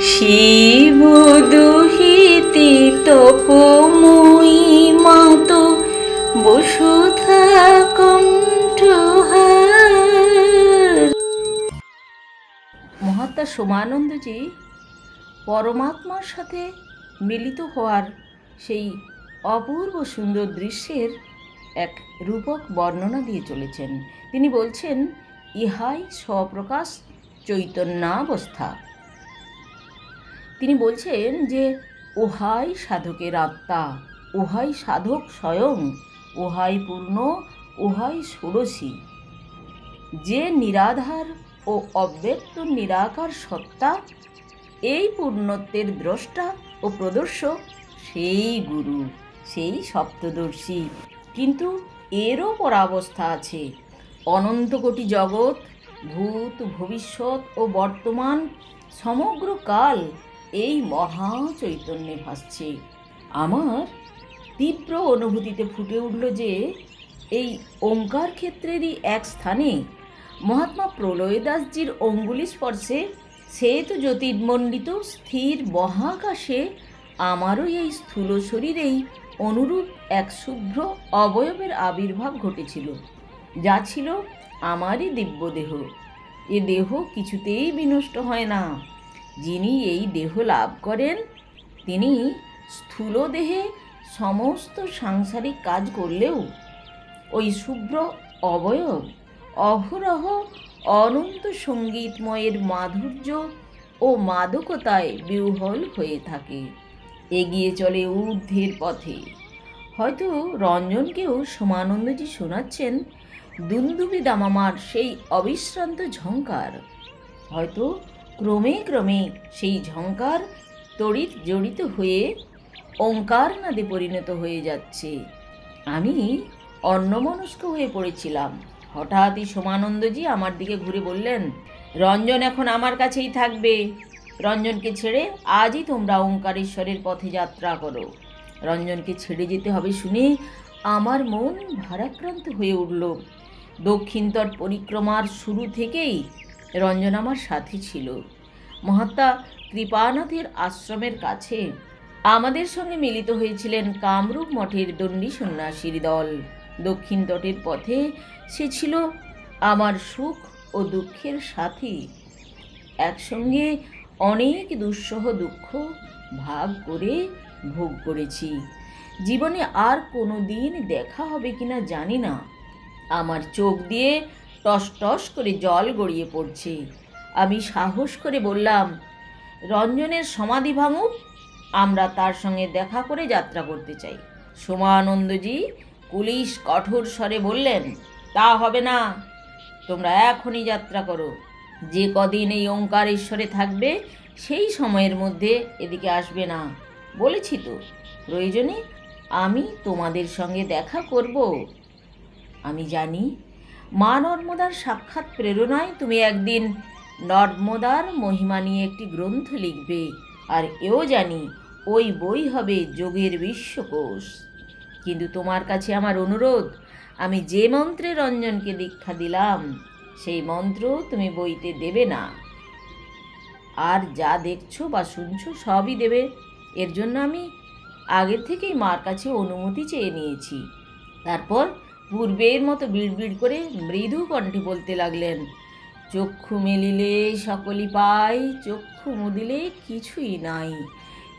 শিব দুহিতে তপময়ী মাত, বসুধা কণ্ঠহার। মহাত্মা সোমানন্দজি পরমাত্মার সাথে মিলিত হওয়ার সেই অপূর্ব সুন্দর দৃশ্যের এক রূপক বর্ণনা দিয়ে চলেছেন। তিনি বলছেন, ইহাই স্বপ্রকাশ চৈতন্যাবস্থা। তিনি বলছেন যে ওহাই সাধকের আত্মা ওহাই সাধক স্বয়ং ওহাই পূর্ণ ওহাই ষোড়শী। যে নিরাধার ও অব্যক্ত নিরাকার সত্তা, এই পূর্ণত্বের দ্রষ্টা ও প্রদর্শক সেই গুরু, সেই সপ্তদর্শী। কিন্তু এরও পরাবস্থা আছে। অনন্ত কোটি জগৎ, ভূত, ভবিষ্যৎ ও বর্তমান, সমগ্র কাল এই মহা চৈতন্যে ভাসছে। আমার তীব্র অনুভূতিতে ফুটে উঠল যে এই ওঙ্কার ক্ষেত্রেরই এক স্থানে মহাত্মা প্রলয়দাসজির অঙ্গুলি স্পর্শে শ্বেত জ্যোতির্মণ্ডিত স্থির মহাকাশে আমারও এই স্থূল শরীরেই অনুরূপ এক শুভ্র অবয়বের আবির্ভাব ঘটেছিল। যা ছিল আমারই দিব্য দেহ এ দেহ কিছুতেই বিনষ্ট হয় না। যিনি এই দেহ লাভ করেন, তিনি স্থূল দেহে সমস্ত সাংসারিক কাজ করলেও ওই শুভ্র অবয়ব, অহরহ অনন্ত সঙ্গীতময়ের মাধুর্য ও মাদকতায় বিহ্বল হয়ে থাকে। এগিয়ে চলে ঊর্ধ্বের পথে। হয়তো রঞ্জনকেও সমানন্দজি শোনাচ্ছেন দুন্দুবি দামামার সেই অবিশ্রান্ত ঝঙ্কার হয়তো ক্রমে ক্রমে সেই ঝঙ্কার তড়িৎ জড়িত হয়ে ওঙ্কার নাদে পরিণত হয়ে যাচ্ছে। আমি অন্যমনস্ক হয়ে পড়েছিলাম। হঠাৎই সোমানন্দজি আমার দিকে ঘুরে বললেন, রঞ্জন এখন আমার কাছেই থাকবে। রঞ্জনকে ছেড়ে আজই তোমরা ওঙ্কারেশ্বরের পথে যাত্রা করো। রঞ্জনকে ছেড়ে যেতে হবে শুনে আমার মন ভারাক্রান্ত হয়ে উঠল। দক্ষিণ তট পরিক্রমার শুরু থেকেই রঞ্জন আমার সাথী ছিল। মহাত্মা কৃপানাথের আশ্রমের কাছে। আমাদের সঙ্গে মিলিত হয়েছিলেন কামরূপ মঠের দণ্ডী সন্ন্যাসীর দল। দক্ষিণ তটের পথে সে ছিল আমার সুখ ও দুঃখের সাথী। একসঙ্গে অনেক দুঃসহ দুঃখ ভাগ করে ভোগ করেছি। জীবনে আর কোনো দিন দেখা হবে কিনা জানি না। আমার চোখ দিয়ে টস টস করে জল গড়িয়ে পড়ছে। আমি সাহস করে বললাম, রঞ্জনের সমাধি ভাঙুক, আমরা তার সঙ্গে দেখা করে যাত্রা করতে চাই। সোমানন্দজি পুলিশ কঠোর স্বরে বললেন, তা হবে না, তোমরা এখনই যাত্রা করো। যে কদিন এই ওঙ্কারেশ্বরে থাকবে, সেই সময়ের মধ্যে এদিকে আসবে না। বলেছি তো, প্রয়োজনে আমি তোমাদের সঙ্গে দেখা করব। আমি জানি মা নর্মদার সাক্ষাৎ প্রেরণায় তুমি একদিন নর্মদার মহিমা নিয়ে একটি গ্রন্থ লিখবে, আর এও জানি ওই বই হবে যোগের বিশ্বকোষ। কিন্তু তোমার কাছে আমার অনুরোধ, আমি যে মন্ত্রে রঞ্জনকে দীক্ষা দিলাম, সেই মন্ত্র তুমি বইতে দেবে না। আর যা দেখছ বা শুনছো সবই দেবে, এর জন্য আমি আগের থেকেই মার কাছে অনুমতি চেয়ে নিয়েছি। তারপর পূর্বের মতো বিড়বিড় করে মৃদু কণ্ঠে বলতে লাগলেন চক্ষু মেলিলে সকলই পাই চক্ষু মুদিলে কিছুই নাই।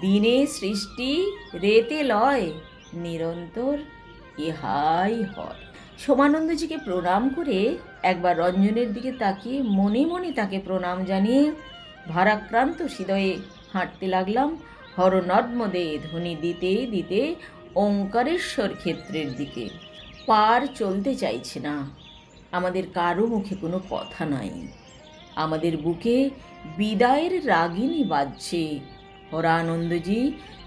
দিনে সৃষ্টি, রেতে লয়, নিরন্তর ইহাই হয়। সোমানন্দজিকে প্রণাম করে একবার রঞ্জনের দিকে তাকিয়ে মনে মনে তাকে প্রণাম জানিয়ে ভারাক্রান্ত হৃদয়ে হাঁটতে লাগলাম হরনর্মদে ধ্বনি দিতে দিতে ওঙ্কারেশ্বর ক্ষেত্রের দিকে। পার চলতে চাইছে না। আমাদের কারও মুখে কোনো কথা নাই। আমাদের বুকে বিদায়ের রাগিনী বাজছে। হরানন্দজি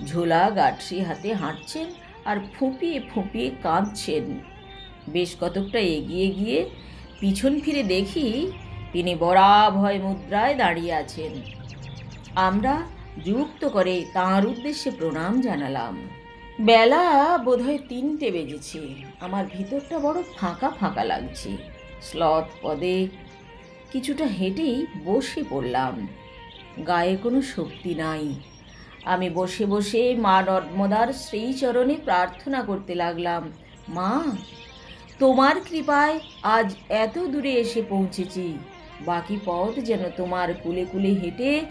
ঝোলা গাঠরি হাতে হাঁটছেন আর ফুঁপিয়ে ফুঁপিয়ে কাঁদছেন। বেশ কতকটা এগিয়ে গিয়ে পিছন ফিরে দেখি তিনি বরাভয় মুদ্রায় দাঁড়িয়ে আছেন। আমরা যুক্ত করে তাঁর উদ্দেশ্যে প্রণাম জানালাম। বেলা বোধহয় তিনটে বেজেছে। আমার ভিতরটা বড় ফাঁকা ফাঁকা লাগছে। স্লথ পদে কিছুটা হেঁটেই বসে পড়লাম। গায়ে কোনো শক্তি নাই। আমি বসে বসে মা নর্মদার শ্রীচরণে প্রার্থনা করতে লাগলাম, মা, তোমার কৃপায় আজ এত দূরে এসে পৌঁছেছি। বাকি পথ যেন তোমার কুলে কুলে হেঁটে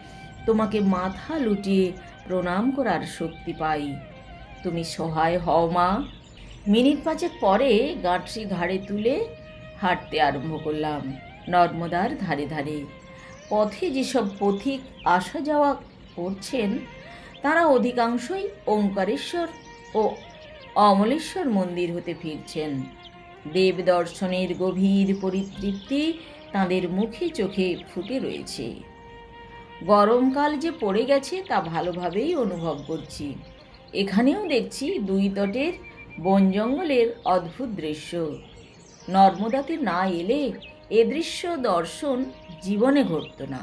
তোমাকে মাথা লুটিয়ে প্রণাম করার শক্তি পাই। তুমি সহায় হও মা। মিনিট পাঁচেক পরে গাঁটরি ঘাড়ে তুলে হাঁটতে আরম্ভ করলাম। নর্মদার ধারে ধারে। পথে যেসব পথিক আসা যাওয়া করছেন, তারা অধিকাংশই ওঙ্কারেশ্বর ও অমলেশ্বর মন্দির হতে ফিরছেন। দেব দর্শনের গভীর পরিতৃপ্তি তাদের মুখে চোখে ফুটে রয়েছে। গরমকাল যে পড়ে গেছে তা ভালোভাবেই অনুভব করছি। এখানেও দেখছি দুই তটের বন জঙ্গলের অদ্ভুত দৃশ্য। নর্মদাতে না এলে এ দৃশ্য দর্শন জীবনে ঘটত না।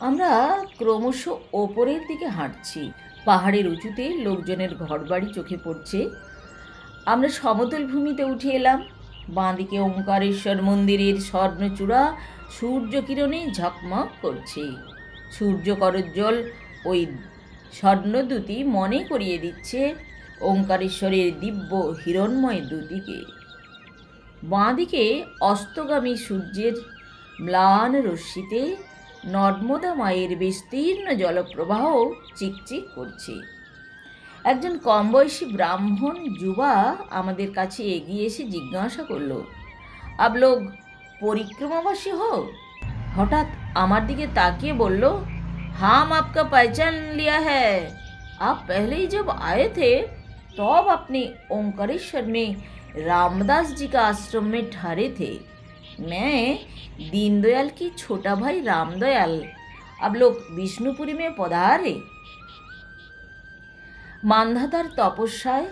আমরা ক্রমশ ওপরের দিকে হাঁটছি। পাহাড়ের উঁচুতে লোকজনের ঘরবাড়ি চোখে পড়ছে। আমরা সমতল ভূমিতে উঠে এলাম। বাঁদিকে ওঙ্কারেশ্বর মন্দিরের স্বর্ণচূড়া সূর্য কিরণে ঝকমক করছে। সূর্য করজ্জ্বল ওই স্বর্ণদূতি মনে করিয়ে দিচ্ছে ওঙ্কারেশ্বরের দিব্য হিরণময় দুদিকে বাঁদিকে অস্তগামী সূর্যের ম্লান রশ্মিতে নর্মদা মায়ের বিস্তীর্ণ জলপ্রবাহ চিকচিক করছে একজন কম বয়সী ব্রাহ্মণ যুবা আমাদের কাছে এগিয়ে এসে জিজ্ঞাসা করলো আপ লোগ পরিক্রমাবাসী হো হঠাৎ আমার দিকে তাকিয়ে বলল হাম আপকা पहचान लिया है आप पहले ही जब आए थे तब अपने ओंकारेश्वर में रामदास जी का आश्रम में ठहरे थे मैं दीनदयाल की छोटा भाई रामदयाल अब लोग विष्णुपुरी में पधारे মান্ধাতার তপস্যায়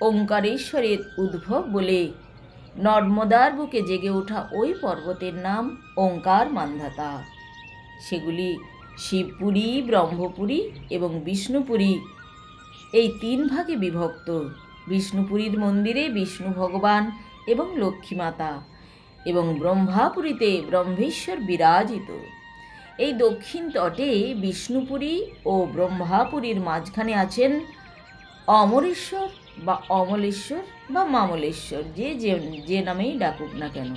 ওঙ্কারেশ্বরের উদ্ভব বলে নর্মদার বুকে জেগে ওঠা ওই পর্বতের নাম ওঙ্কার মান্ধাতা সেগুলি শিবপুরী ব্রহ্মপুরী এবং বিষ্ণুপুরী এই তিন ভাগে বিভক্ত বিষ্ণুপুরীর মন্দিরে বিষ্ণু ভগবান এবং লক্ষ্মী মাতা এবং ব্রহ্মাপুরীতে ব্রহ্মেশ্বর বিরাজিত। এই দক্ষিণ তটে বিষ্ণুপুরী ও ব্রহ্মাপুরীর মাঝখানে আছেন অমরেশ্বর বা অমলেশ্বর বা মামলেশ্বর, যে যে- যে নামেই ডাকুক না কেন।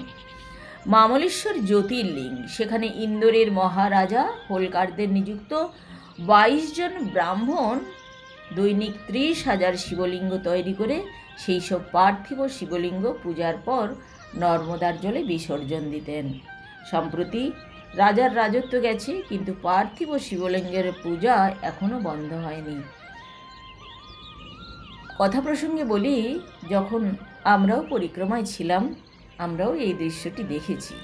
মামলেশ্বর জ্যোতির্লিঙ্গ, সেখানে ইন্দোরের মহারাজা হোলকারদের নিযুক্ত বাইশ জন ব্রাহ্মণ দৈনিক ত্রিশ হাজার শিবলিঙ্গ তৈরি করে সেই সব পার্থিব শিবলিঙ্গ পূজার পর নর্মদার জলে বিসর্জন দিতেন। সম্প্রতি রাজার রাজত্ব গেছে, কিন্তু পার্থিব শিবলিঙ্গের পূজা এখনও বন্ধ হয়নি। কথা প্রসঙ্গে বলি, যখন আমরাও পরিক্রমায় ছিলাম, আমরাও এই দৃশ্যটি দেখেছি।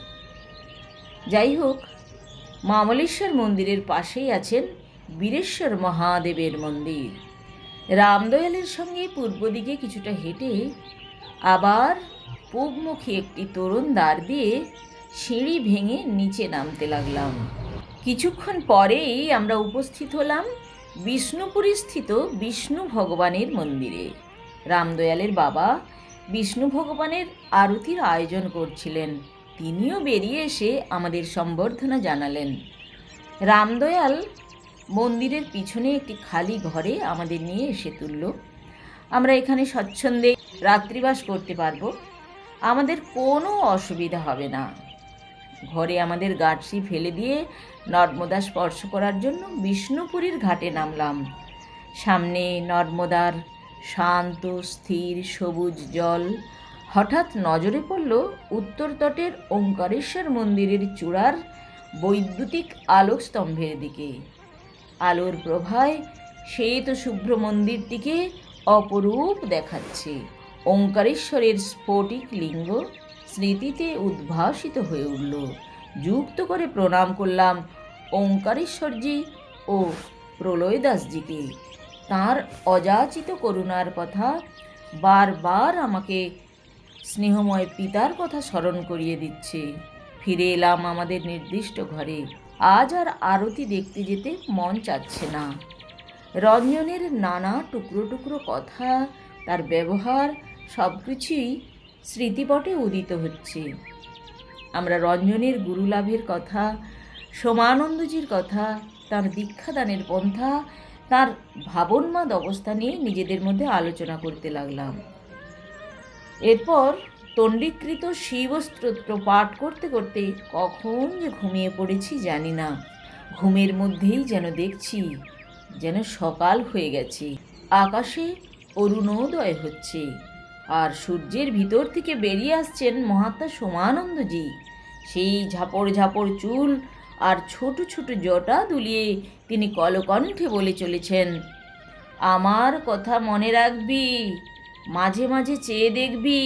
যাই হোক মামলেশ্বর মন্দিরের পাশেই আছেন বীরেশ্বর মহাদেবের মন্দির। রামদয়ালের সঙ্গে পূর্ব দিকে কিছুটা হেঁটে আবার পূবমুখী একটি তরুণ দ্বার দিয়ে সিঁড়ি ভেঙে নিচে নামতে লাগলাম। কিছুক্ষণ পরেই আমরা উপস্থিত হলাম বিষ্ণুপুরী স্থিত বিষ্ণু ভগবানের মন্দিরে। রামদয়ালের বাবা বিষ্ণু ভগবানের আরতির আয়োজন করছিলেন। তিনিও বেরিয়ে এসে আমাদের সম্বর্ধনা জানালেন। রামদয়াল মন্দিরের পিছনে একটি খালি ঘরে আমাদের নিয়ে এসে তুলল। আমরা এখানে স্বচ্ছন্দে রাত্রিবাস করতে পারব। আমাদের কোনো অসুবিধা হবে না। ঘরে আমাদের গাঁটরি ফেলে দিয়ে নর্মদা স্পর্শ করার জন্য বিষ্ণুপুরীর ঘাটে নামলাম। সামনে নর্মদার শান্ত, স্থির, সবুজ জল হঠাৎ নজরে পড়ল উত্তর তটের ওঙ্কারেশ্বর মন্দিরের চূড়ার বৈদ্যুতিক আলোকস্তম্ভের দিকে। আলোর প্রভায় শ্বেত শুভ্র মন্দিরটিকে অপরূপ দেখাচ্ছে। ওঙ্কারেশ্বরের স্ফটিক লিঙ্গ স্মৃতিতে উদ্ভাসিত হয়ে উঠল। যুক্ত করে প্রণাম করলাম ওঙ্কারেশ্বরজি ও প্রলয়দাসজিকে। তার অযাচিত করুণার কথা বারবার আমাকে স্নেহময় পিতার কথা স্মরণ করিয়ে দিচ্ছে। ফিরে এলাম আমাদের নির্দিষ্ট ঘরে। আজ আর আরতি দেখতে যেতে মন চাচ্ছে না। রঞ্জনের নানা টুকরো টুকরো কথা, তার ব্যবহার সব কিছুই স্মৃতিপটে উদিত হচ্ছে। আমরা রঞ্জনের গুরুলাভের কথা, সোমানন্দজির কথা, তার দীক্ষাদানের পন্থা, তার ভাবন্মাদ অবস্থা নিয়ে নিজেদের মধ্যে আলোচনা করতে লাগলাম। এরপর তণ্ডিকৃত শিবস্তোত্র পাঠ করতে করতে কখন যে ঘুমিয়ে পড়েছি জানি না। ঘুমের মধ্যেই যেন দেখছি, যেন সকাল হয়ে গেছে। আকাশে অরুণোদয় হচ্ছে। আর সূর্যের ভিতর থেকে বেরিয়ে আসছেন মহাত্মা সোমানন্দজি। সেই ঝাপড় ঝাপড় চুল আর ছোট ছোট জটা দুলিয়ে তিনি কলকণ্ঠে বলে চলেছেন, আমার কথা মনে রাখবি, মাঝে মাঝে চেয়ে দেখবি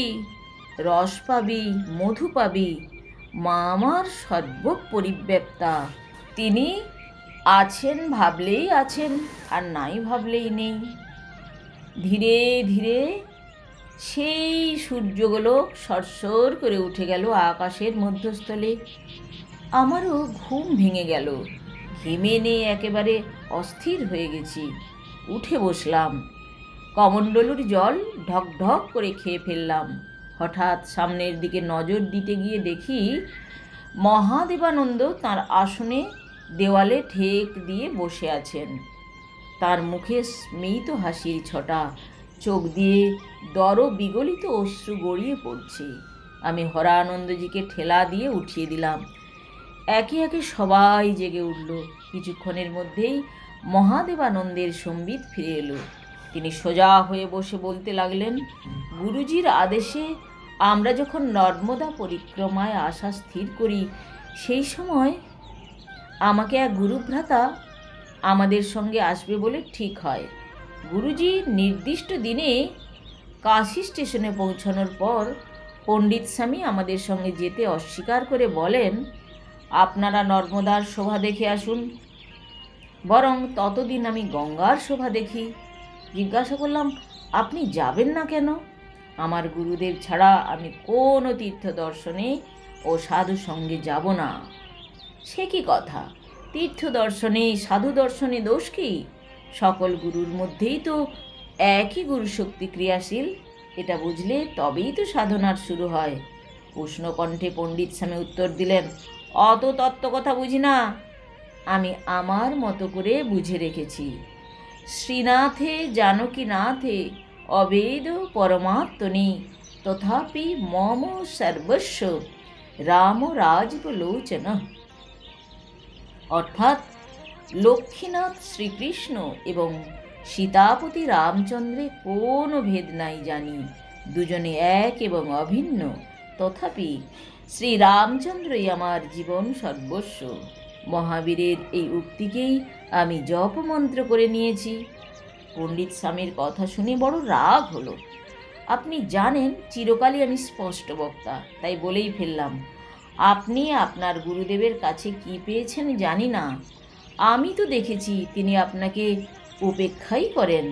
রস পাবি, মধু পাবি, মা আমার সর্বপরিব্যাপ্তা। তিনি আছেন ভাবলেই আছেন, আর নাই ভাবলেই নেই। ধীরে ধীরে সেই সূর্যগুলো সরসর করে উঠে গেল আকাশের মধ্যস্থলে। আমারও ঘুম ভেঙে গেল। ঘেমে নিয়ে একেবারে অস্থির হয়ে গেছি। উঠে বসলাম। কমণ্ডলুর জল ঢক ঢক করে খেয়ে ফেললাম। হঠাৎ সামনের দিকে নজর দিতে গিয়ে দেখি মহাদেবানন্দ তার আসনে দেওয়ালে ঠেক দিয়ে বসে আছেন। তার মুখে স্মিত হাসির ছটা, চোখ দিয়ে দর বিগলিত অশ্রু গড়িয়ে পড়ছে। আমি হরানন্দজিকে ঠেলা দিয়ে উঠিয়ে দিলাম। একে একে সবাই জেগে উঠল। কিছুক্ষণের মধ্যেই মহাদেবানন্দের সম্বিত ফিরে এলো। তিনি সোজা হয়ে বসে বলতে লাগলেন, গুরুজির আদেশে আমরা যখন নর্মদা পরিক্রমায় আসা স্থির করি, সেই সময় আমাকে এক গুরুভ্রাতা আমাদের সঙ্গে আসবে বলে ঠিক হয়। গুরুজি নির্দিষ্ট দিনে কাশি স্টেশনে পৌঁছানোর পর পণ্ডিত স্বামী আমাদের সঙ্গে যেতে অস্বীকার করে বলেন, আপনারা নর্মদার শোভা দেখে আসুন। বরং ততদিন আমি গঙ্গার শোভা দেখি। জিজ্ঞাসা করলাম, আপনি যাবেন না কেন? আমার গুরুদেব ছাড়া আমি কোনো তীর্থ দর্শনে ও সাধু সঙ্গে যাব না। সে কি কথা? তীর্থ দর্শনে সাধু দর্শনে দোষ কি? সকল গুরুর মধ্যেই তো একই গুরু শক্তি ক্রিয়াশীল। এটা বুঝলে তবেই তো সাধনার শুরু হয়। উষ্ণকণ্ঠে পণ্ডিত স্বামী উত্তর দিলেন, অত তত্ত্ব কথা বুঝি না। আমি আমার মতো করে বুঝে রেখেছি। শ্রীনাথে, জানকীনাথে অবেদ পরমাত্মনি। তথাপি মম সর্বস্ব, রাম রাজবলোচন। অর্থাৎ লক্ষ্মীনাথ শ্রীকৃষ্ণ এবং সীতাপতি রামচন্দ্রে কোনো ভেদ নাই জানি। দুজনে এক এবং অভিন্ন। তথাপি শ্রী রামচন্দ্রই আমার জীবন সর্বস্ব। মহাবীরের এই উক্তিকেই আমি জপমন্ত্র করে নিয়েছি। পণ্ডিত স্বামীর কথা শুনে বড় রাগ হলো। আপনি জানেন চিরকালই আমি স্পষ্ট বক্তা, তাই বলেই ফেললাম। আপনি আপনার গুরুদেবের কাছে কি পেয়েছেন জানি না। আমি তো দেখেছি তিনি আপনাকে উপেক্ষাই করেন,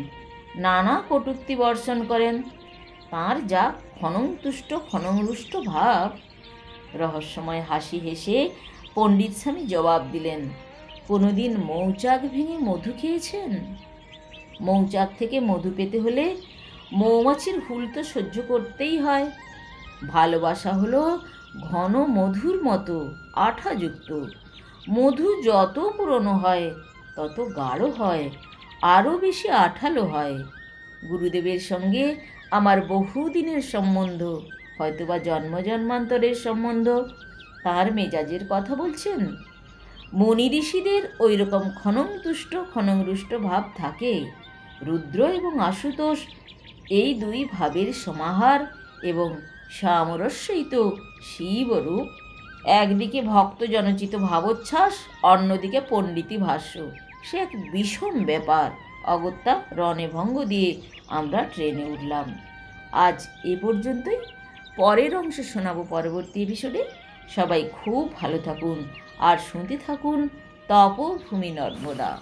নানা কটূক্তি বর্ষণ করেন। তার যা ক্ষণংতুষ্ট ক্ষণংরুষ্ট ভাব। রহস্যময় হাসি হেসে পণ্ডিত স্বামী জবাব দিলেন, কোনোদিন মৌচাক ভেঙে মধু খেয়েছেন? মৌচাক থেকে মধু পেতে হলে মৌমাছির হুল তো সহ্য করতেই হয়। ভালোবাসা হলো ঘন মধুর মতো, আঠাযুক্ত। মধু যত পুরনো হয়, তত গাঢ় হয়, আরও বেশি আঠালো হয়। গুরুদেবের সঙ্গে আমার বহুদিনের সম্বন্ধ, হয়তোবা জন্ম জন্মান্তরের সম্বন্ধ। তার মেজাজের কথা বলছেন? মনি ঋষিদের ওই রকম ক্ষণংতুষ্ট ক্ষণংরুষ্ট ভাব থাকে। রুদ্র এবং আশুতোষ এই দুই ভাবের সমাহার এবং সামরস্যই তো শিবরূপ। একদিকে ভক্ত জনচিত ভাবোচ্ছ্বাস, অন্যদিকে পণ্ডিতি ভাষ্য। সে এক ভীষণ ব্যাপার। অগত্যা রণে ভঙ্গ দিয়ে আমরা ট্রেনে উঠলাম। আজ এ পর্যন্তই। পরের অংশ শোনাবো পরবর্তী এপিসোডে সবাই খুব ভালো থাকুন। আর শুনতে থাকুন তপভূমি নর্মদা।